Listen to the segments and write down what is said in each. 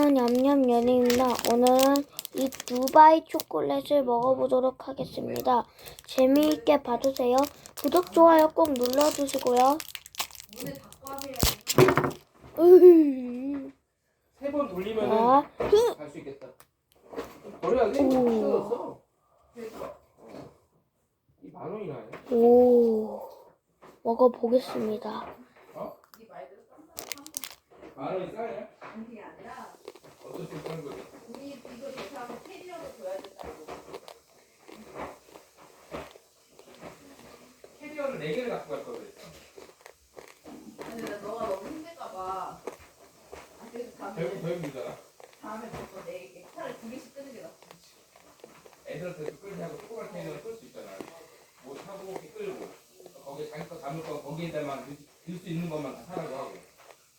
안녕 냠냠 연입니다. 오늘은 이 두바이 초콜릿을 먹어보도록 하겠습니다. 재미있게 봐주세요. 구독, 좋아요 꼭 눌러주시고요. 세 번 돌리면은 자, 갈수 있겠다. 버려야 돼? 오. 이만 원이나 해. 오, 먹어보겠습니다. 한만 원이 싸냐? 우리 이거 캐리어로 줘야 된다고. 캐리어를 네 개를 갖고 갈걸 그랬어. 아니 나 너가 너무 힘들까봐. 아 그래서 다음에. 다음에 네 개. 차라리 두 개씩 뜨는 게 낫지. 애들한테 끌지 하고 조그만 캐리어를 끌 수 있잖아. 뭐 타고 이렇게 끌고 거기에 자기 거 담을 거 거기에다만 들수 있는 것만 다 사라고 하고.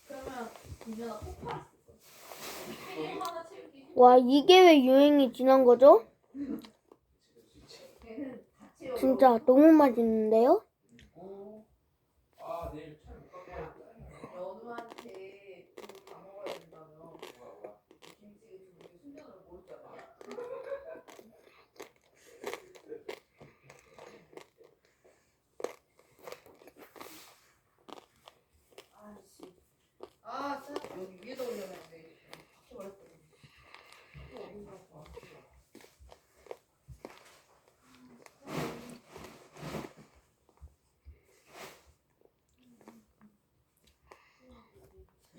그러면 김연아 폭발. 와, 이게 왜 유행이 지난 거죠? 진짜 너무 맛있는데요? 오. 아 내일 차못 갖고 와야겠다. 연우한테 이거 다 먹어야 된다며. 뭐야 뭐야. 김치가 지금 우리 순전으로 모을 줄 알아? 아씨. 아, 진짜 여기 위에다 올려놨는데 박혀버렸더니. 또 어딘가 봐.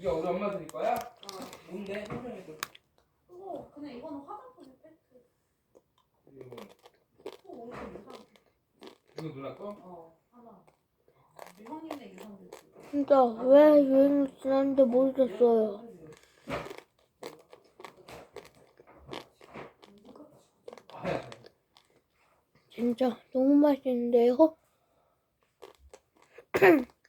이게 우리 엄마 드릴 거야? 아, 뭔데? 설명해 줘. 그거 그냥 이거는 화장품 세트. 이거 또 오늘 유산. 이거 누나 거? 어, 하나. 유형님네 유산 세트. 진짜 왜 유행이 지났는지 모르겠어요. 아, 진짜 너무 맛있는데요?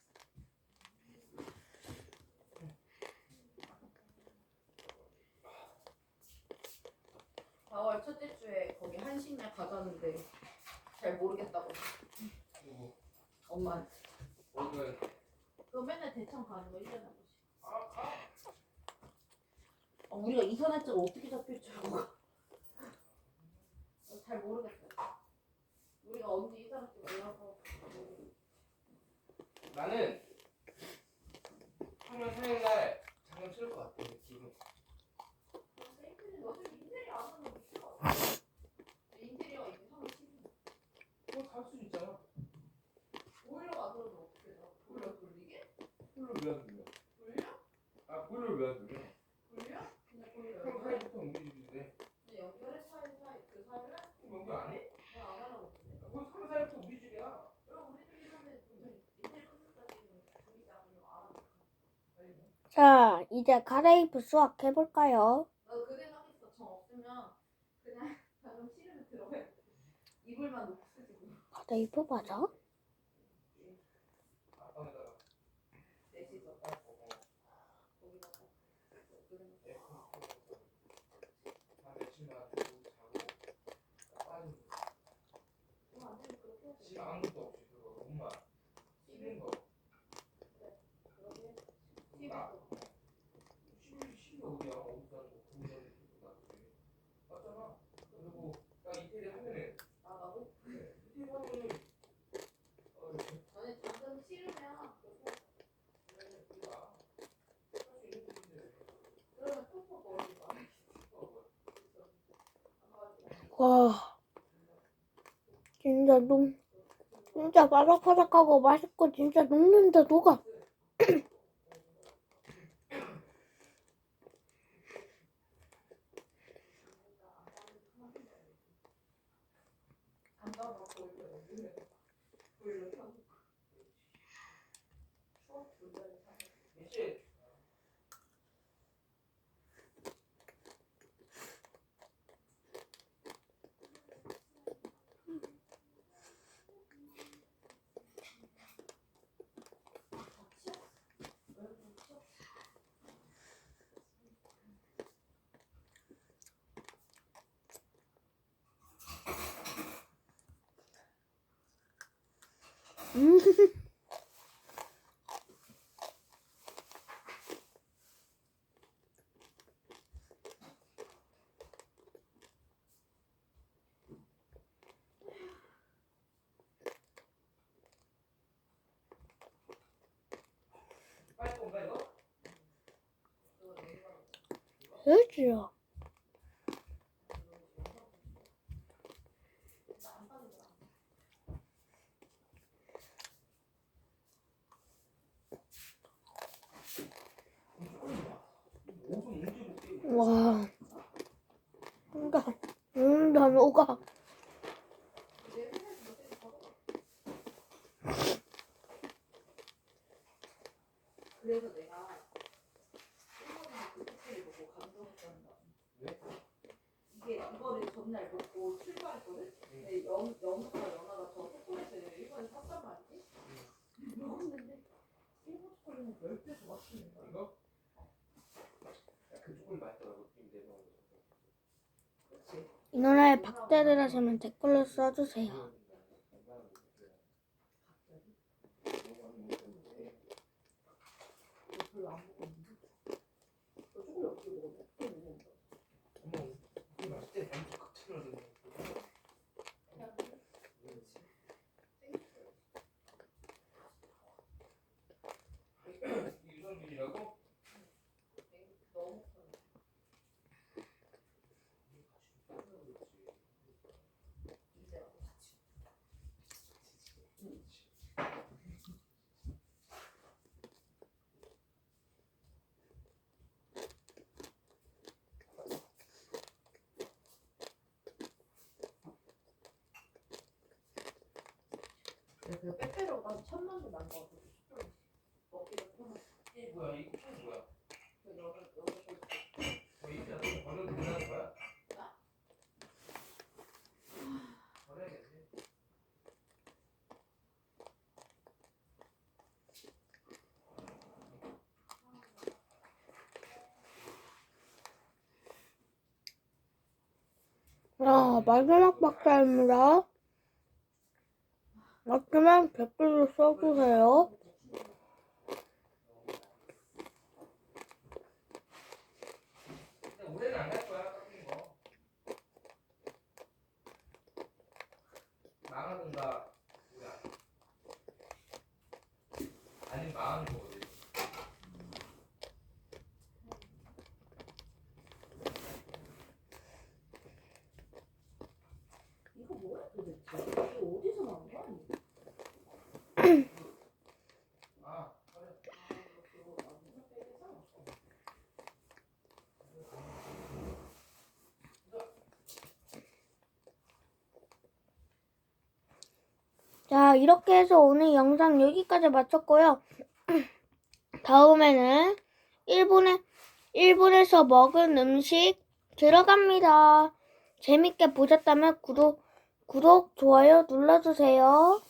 4월 첫째 주에 거기 한식날 가자는데 잘 모르겠다고. 누구? 엄마. 오늘 그거 맨날 대천 가는 거 1년에 한 번씩 아, 가. 아, 우리가 이사 날짜가 어떻게 잡힐 줄 알고. 어, 잘 모르겠어 우리가 언제 이사 갈지 몰라서 나는 3월 4일 날 장난 치를 것 같아. 지금. 어차피 인테리어 안 하는 거 싫어 인테리어가 이제 3월 10일 갈수 있잖아. 보일러가 안 들어오면 어떻게 돼? 보일러 돌리게? 홀로 왜안 돌려? 돌려? 아, 홀로 왜안 돌려? 돌려? 근데 보일러 형 사이부터 우리 집인데. 근데 연결해 사이 사이 그 사이를 연결 안 해? 내가 안 하라고 했는데 그건 3, 4일부터 우리 집이야. 그럼 우리 둘이 하면 둘이 알아 자, 이제 가레이프 수학 해볼까요? 나도 그 생각했어. 정 없으면 그냥 방금 싫으면 들어가야 돼. 이불만 놓고 쓰지. 가레이프 맞아? 아무것도 없이 그거 엄마 쉬는 거. 나 쉬는 쉬는 어디야? 어디서 하는 거? 공연 맞잖아. 그리고 나 이태리 하면은 나가고. 이태리 하면은 어, 너네 잠깐 싫으면 우리가 할수 있는 일인데. 그러면 톡톡 거리지 마. 와, 진짜 녹, 진짜 바삭바삭하고 맛있고 진짜 녹는다 녹아. 何時よ 와. 음, 난 오가. 그래서 내가 보고 감동했던? 이게 이거를 전날 먹고 출발했거든. 근데 영 영수가 연하가 저 초콜릿을 일본에 샀단 말이지. 먹었는데 일본 초콜릿은 열배더 맛있는 거야. 이거? 그 조금 맛있더라고. 지금 내가 먹은 거. 그렇지. 이 노래에 박대를 하시면 댓글로 써주세요. 너 별로 안 먹었는데. 너 초콜릿 어떻게 먹었냐? 또 먹었는데. 어머, 이게 맛있대. 완전 칵테일을 넣는 그냥 유선균이라고? 너무 그 빼빼로가 한 천만 원. 이게 뭐야? 뭐야? 뭐 이게 거야? 버려야겠지. 자, 마지막 박자입니다. 맞으면 댓글로 써주세요. 근데 올해는 안 갈 거야, 깎인 거. 망하든가, 뭐야. 아니면 망하는 거거든. 이거 뭐야 도대체? 이게 어디서 나온 거야? 이거? 아, 버려. 아, 이거 그거 나무나 빼서? 자, 이렇게 해서 오늘 영상 여기까지 마쳤고요. 다음에는 일본에, 일본에서 먹은 음식 들어갑니다. 재밌게 보셨다면 구독, 구독, 좋아요 눌러주세요.